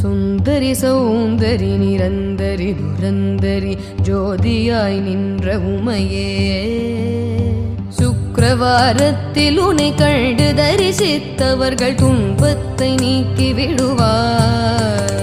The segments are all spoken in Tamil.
சுந்தரி சௌந்தரி நிரந்தரி துரந்தரி ஜோதியாய் நின்ற உமையே. சுக்கரவாரத்தில் உனை கண்டு தரிசித்தவர்கள் துன்பத்தை நீக்கி விடுவாய்.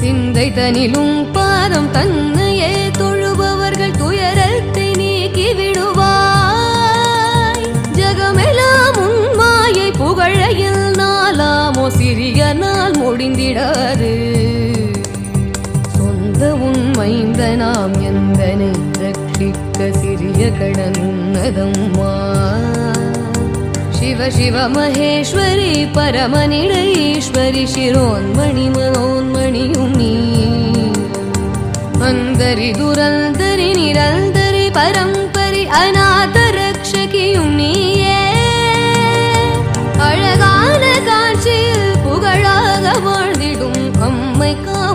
சிந்தை தனிலும் பாதம் தன்னையே தொழுபவர்கள் துயரத்தை நீக்கி விடுவாய். ஜகமெல்லாம் உன் மாயை புகழையில் நாளாமோ சிறியனா முடிந்திடாது. சொந்த உண்மைந்த நாம் எந்தனை ரட்சிக்க சிறிய கடன் உன்னதம்மா. சிவ சிவ மகேஸ்வரி பரமனிட ஈஸ்வரி சிரோன்மணி மனோன்மணியும் நீ. அந்தரி துரந்த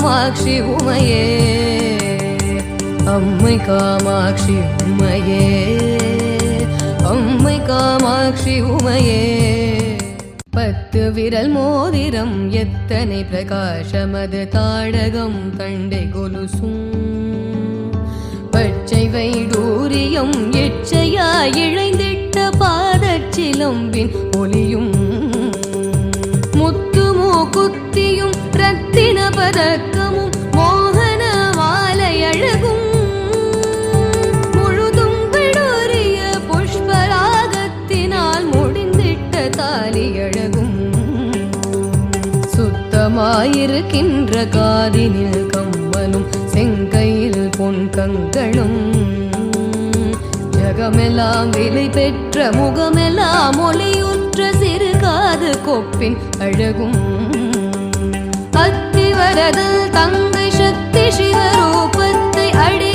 காமாட்சி உமையே. அம்மை காமாட்சி உமையே. அம்மை காமாட்சி உமையே. பத்து விரல் மோதிரம் எத்தனை பிரகாசமது தாடகம் தண்டை கொலுசும். பச்சை வைடூரியம் எச்சையா இழைந்திட்ட பாதச்சிலம்பின் ஒலியும் முத்துமோ குத்தியும் ரத்தின பதக்க ஆயிருக்கின்ற காதினில் கம்மலும் செங்கையில் பொன் கங்களும். ஜகமெல்லாம் விலை பெற்ற முகமெல்லாம் ஒளியுற்ற சிறு காது கொப்பின் அழகும். அத்திவரதல் தங்கை சக்தி சிவரூபத்தை அடி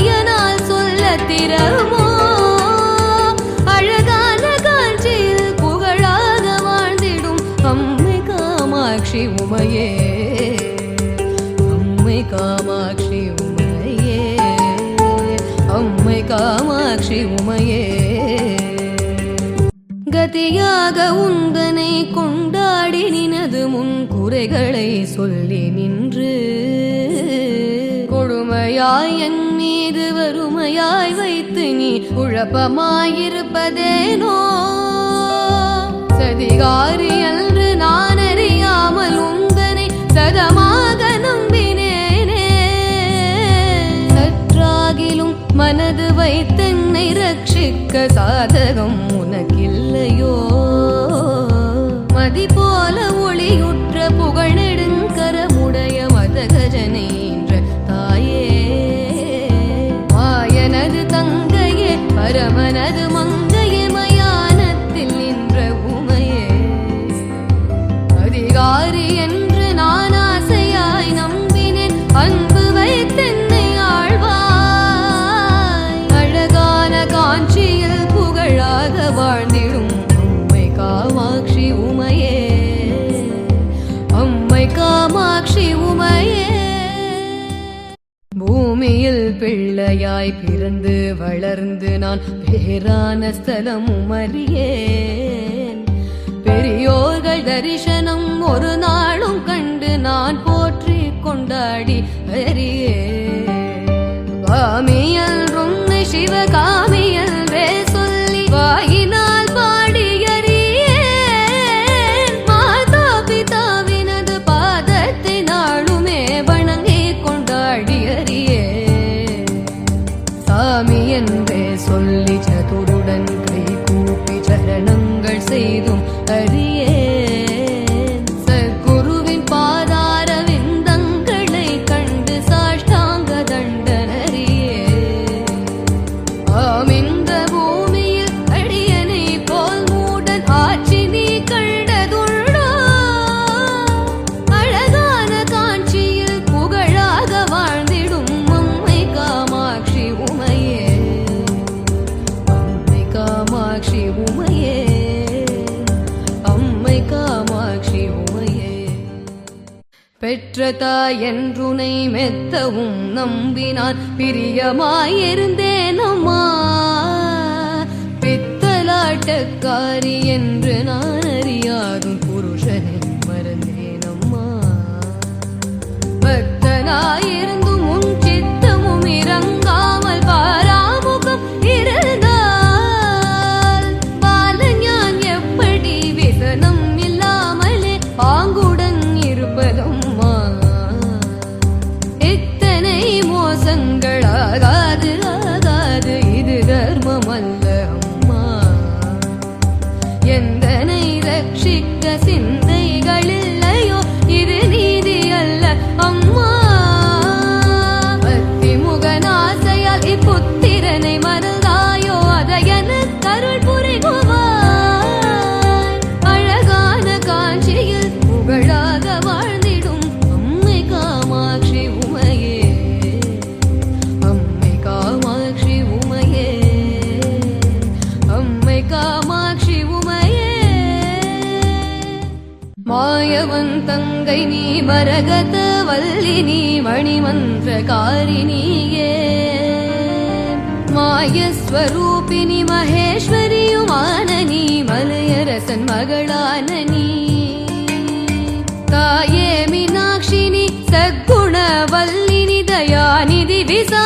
கதியாக உந்தனை கொண்டாடி நினது முன் குறைகளை சொல்லி நின்று. கொடுமையாய் என் மீது வறுமையாய் வைத்து நீ குழப்பமாயிருப்பதேனோ? சதிகாரி அன்று நான் அறியாமல் உந்தனை சதமாக நம்பினேனே. சற்றாகிலும் மனது வைத்தென்னை ரட்சிக்க சாதகம் உனக்கு பிள்ளையாய் பிறந்து வளர்ந்து நான் பேரான ஸ்தலம் அறியேன். பெரியோர்கள் தரிசனம் ஒரு நாள் பெற்ற என்றுனை மெத்தவும் நம்பினான் பிரியமாயிருந்தேன் அம்மா பித்தலாட்டக்காரி என்று நான் அறியாதும். മനസ്സിൻ கரகத வல்லினி மணிமந்திரகாரிணியே மாயஸ்வரூபிணி மகேஸ்வரியுமான நீ மலையரசன் மகளான நீ தாயே மீனாட்சினி சத்குணவல்லினி தயாநிதி விசா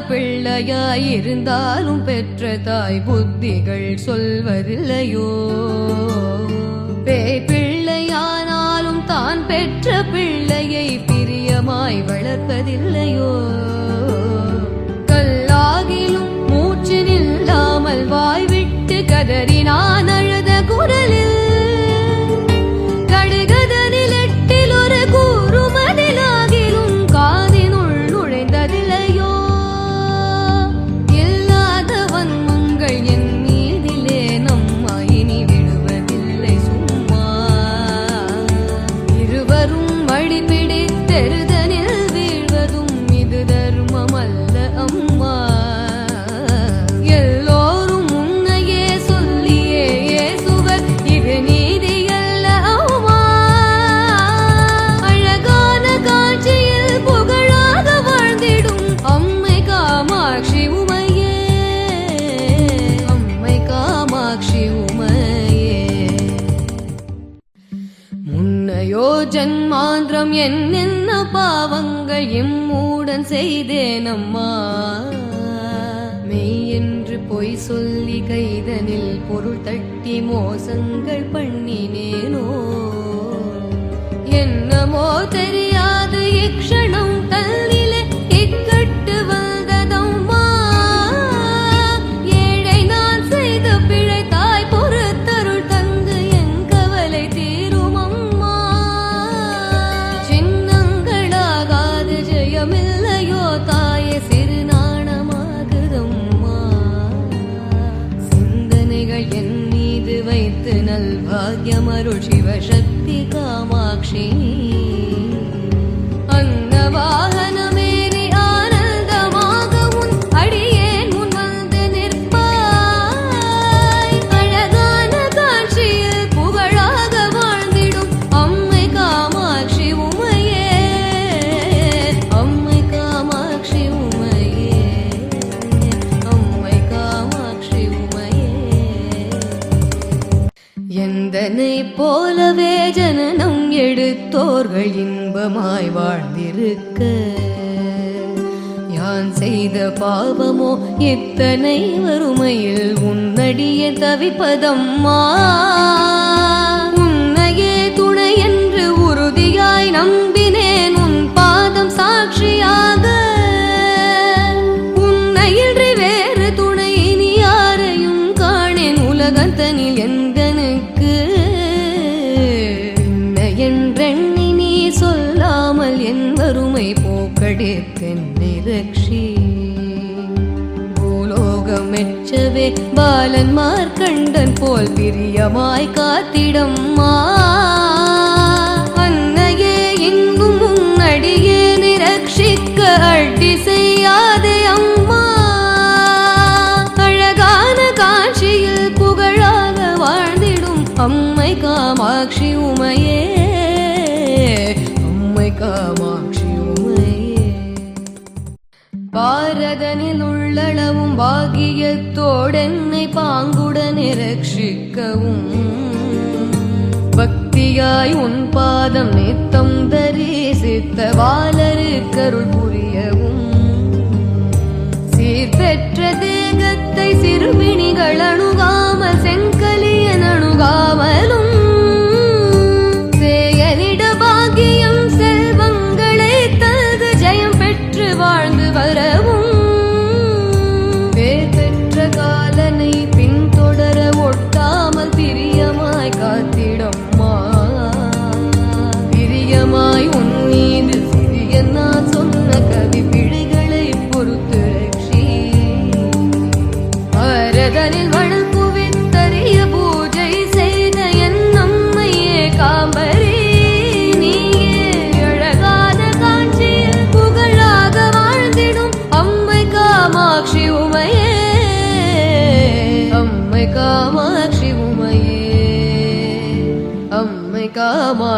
பிள்ளையாயிருந்தாலும் பெற்ற தாய் புத்திகள் சொல்வதில்லையோ? பேய் பிள்ளையானாலும் தான் பெற்ற பிள்ளையை பிரியமாய் வளர்ப்பதில்லையோ? கல்லாகிலும் மூச்சு நில்லாமல் வாய்விட்டு கதறினார் ஓரோ ஜன்மாந்திரம் என்னென்ன பாவங்கள் எம்மூடன் செய்தேனம்மா? மெய் என்று பொய் சொல்லி கைதனில் பொருள் தட்டி மோசங்கள் பண்ணினேனோ? என்னமோ தெரியாது இக்ஷணம் தள்ளி செத்தோர்கள் இன்பமாய் வாழ்ந்திருக்க. யான் செய்த பாவமோ எத்தனை வறுமையில் உன்னடிய தவிப்பதம்மா. உன்னையே துணை என்று உறுதியாய் நம்பினேன் உன் பாதம் சாட்சியாக பாலன் மார்க்கண்டன் போல் பிரியமாய் காத்திடம். உள்ளளவும் பாகியத்தோடென்னை பாங்குடனே ரட்சிக்கவும் பக்தியாய் உன் பாதம் நித்தம் தரிசித்த வாலரு கருள் புரியவும். சீர்பெற்ற தேகத்தை சிறுமிணிகள் அணுகாமல் செங்கலியன்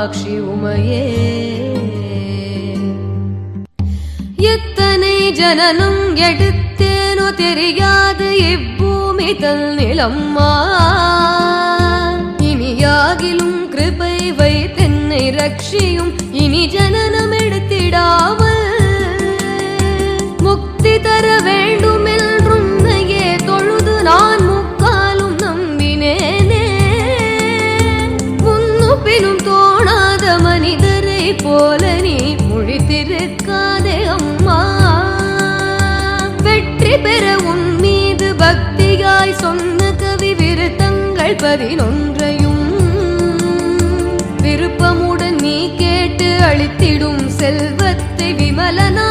காமாட்சி உமையே. எத்தனை ஜனனம் எடுத்தேனோ தெரியாது இப்பூமி தல் நிலம்மா. இனியாகிலும் கிருபை வைத்தென்னை ரட்சியும் இனி ஜனனம் எடுத்திடாமல் முக்தி தர வேண்டுமே விதிகள் பதினொன்றையும் விருப்பமுடன் நீ கேட்டு அழித்திடும் செல்வத்தை விமலனா